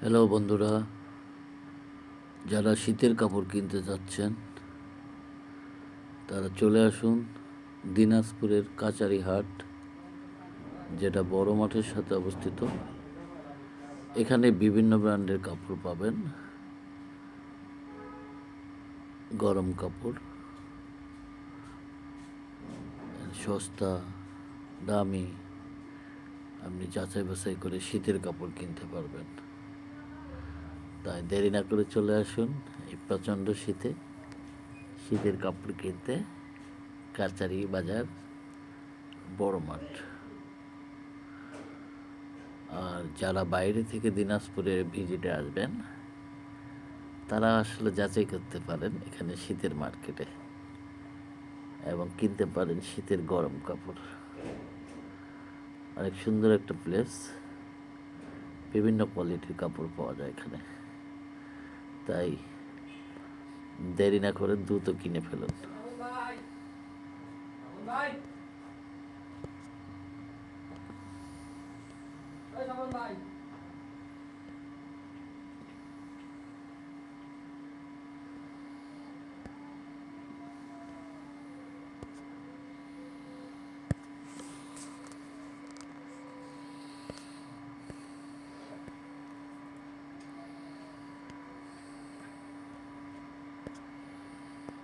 Hello বন্ধুরা। যারা শীতের কাপড় কিনতে যাচ্ছেন, তারা চলে আসুন দিনাজপুরের কাচারি হাট যেটা বড় মাঠের সাথে অবস্থিত। এখানে বিভিন্ন ব্র্যান্ডের কাপড় পাবেন। গরম কাপড়, সস্তা, দামি। আপনি যাচাই বাছাই করে শীতের কাপড় কিনতে পারবেন। তাই দেরি না করে চলে আসুন এই প্রচণ্ড শীতে। শীতের কাপড় কিনতে কাচারি বাজার বড় মাঠ আর যারা বাইরে থেকে দিনাজপুরে ভিজিটে আসবেন, তারা আসলে যাচাই করতে পারেন এখানে শীতের মার্কেটে এবং কিনতে পারেন শীতের গরম কাপড়। অনেক সুন্দর একটা প্লেস বিভিন্ন কোয়ালিটির কাপড় পাওয়া যায় এখানে। তাই দেরি না করে দ্রুত কিনে ফেলুন।